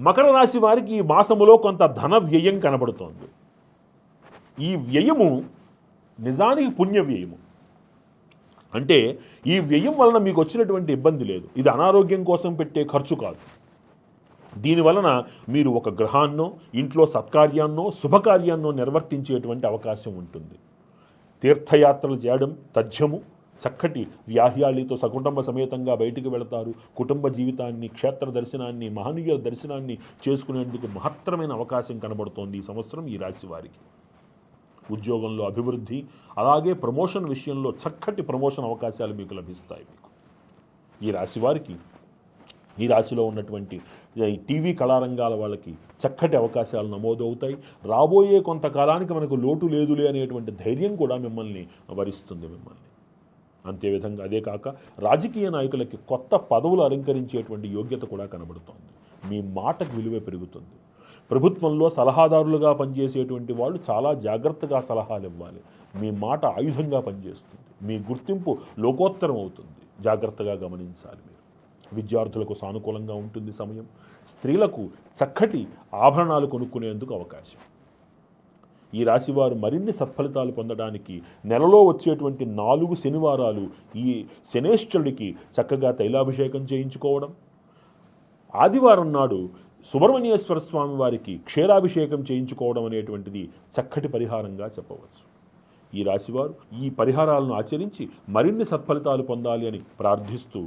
మకర రాశి వారికి ఈ మాసములో కొంత ధన వ్యయం కనబడుతోంది. ఈ వ్యయము నిజానికి పుణ్య వ్యయము. అంటే ఈ వ్యయం వలన మీకు వచ్చినటువంటి ఇబ్బంది లేదు. ఇది అనారోగ్యం కోసం పెట్టే ఖర్చు కాదు. దీని వలన మీరు ఒక గ్రహాన్నో ఇంట్లో సత్కార్యాన్నో శుభకార్యాన్నో నిర్వర్తించేటువంటి అవకాశం ఉంటుంది. తీర్థయాత్రలు చేయడం తథ్యము. చక్కటి వ్యాహ్యాళితో సకుటుంబ సమేతంగా బయటికి వెళతారు. కుటుంబ జీవితాన్ని క్షేత్ర దర్శనాన్ని మహనీయుల దర్శనాన్ని చేసుకునేందుకు మహత్తరమైన అవకాశం కనబడుతోంది ఈ సంవత్సరం ఈ రాశి వారికి. ఉద్యోగంలో అభివృద్ధి అలాగే ప్రమోషన్ విషయంలో చక్కటి ప్రమోషన్ అవకాశాలు మీకు లభిస్తాయి మీకు. ఈ రాశి వారికి ఈ రాశిలో ఉన్నటువంటి టీవీ కళారంగాల వాళ్ళకి చక్కటి అవకాశాలు నమోదవుతాయి. రాబోయే కొంతకాలానికి మనకు లోటు లేదులే అనేటువంటి ధైర్యం కూడా మిమ్మల్ని వరిస్తుంది మిమ్మల్ని. అంతేవిధంగా అదే కాక రాజకీయ నాయకులకి కొత్త పదవులు అలంకరించేటువంటి యోగ్యత కూడా కనబడుతోంది. మీ మాటకు విలువ పెరుగుతుంది. ప్రభుత్వంలో సలహాదారులుగా పనిచేసేటువంటి వాళ్ళు చాలా జాగ్రత్తగా సలహాలు ఇవ్వాలి. మీ మాట ఆయుధంగా పనిచేస్తుంది. మీ గుర్తింపు లోకోత్తరం అవుతుంది. జాగ్రత్తగా గమనించాలి మీరు. విద్యార్థులకు సానుకూలంగా ఉంటుంది సమయం. స్త్రీలకు చక్కటి ఆభరణాలు కొనుక్కునేందుకు అవకాశం. ఈ రాశివారు మరిన్ని సత్ఫలితాలు పొందడానికి నెలలో వచ్చేటువంటి నాలుగు శనివారాలు ఈ శనేశ్వరుడికి చక్కగా తైలాభిషేకం చేయించుకోవడం. ఆదివారం నాడు సుబ్రహ్మణ్యేశ్వర స్వామి వారికి క్షీరాభిషేకం చేయించుకోవడం అనేటువంటిది చక్కటి పరిహారంగా చెప్పవచ్చు. ఈ రాశివారు ఈ పరిహారాలను ఆచరించి మరిన్ని సత్ఫలితాలు పొందాలి అని ప్రార్థిస్తూ